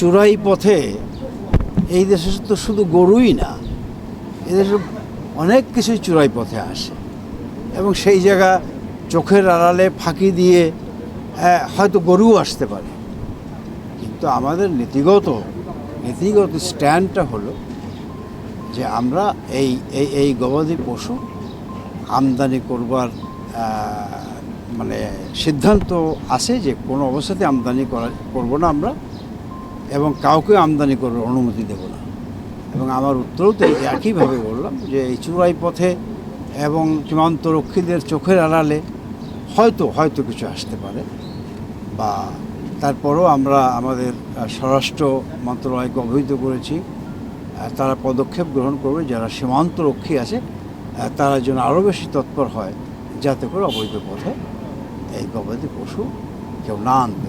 চোরাই পথে এই দেশে তো শুধু গরুই না এদেশে অনেক কিছুই চোরাই পথে আসে। এবং সেই জায়গা চোখের আড়ালে ফাঁকি দিয়ে আহ, হয়তো গরুও আসতে পারে। কিন্তু আমাদের নীতিগত নীতিগত স্ট্যান্ডটা হলো যে আমরা এই এই এই গবাদি পশু আমদানি করবার মানে সিদ্ধান্ত আছে যে কোনো অবস্থাতে আমদানি করা করব না আমরা। এবং কাউকে আমদানি করার অনুমতি দেব না। এবং আমার উত্তরও তো একইভাবে বললাম যে এই চূড়াই পথে এবং সীমান্ত রক্ষীদের চোখের আড়ালে হয়তো হয়তো কিছু আসতে পারে বা তারপরও আমরা আমাদের স্বরাষ্ট্র মন্ত্রণালয়কে অবহিত করেছি। তারা পদক্ষেপ গ্রহণ করবে, যারা সীমান্ত রক্ষী আছে তারা যেন আরও বেশি তৎপর হয়, যাতে করে অবৈধ পথে এই গবাদি পশু কেউ না আনতে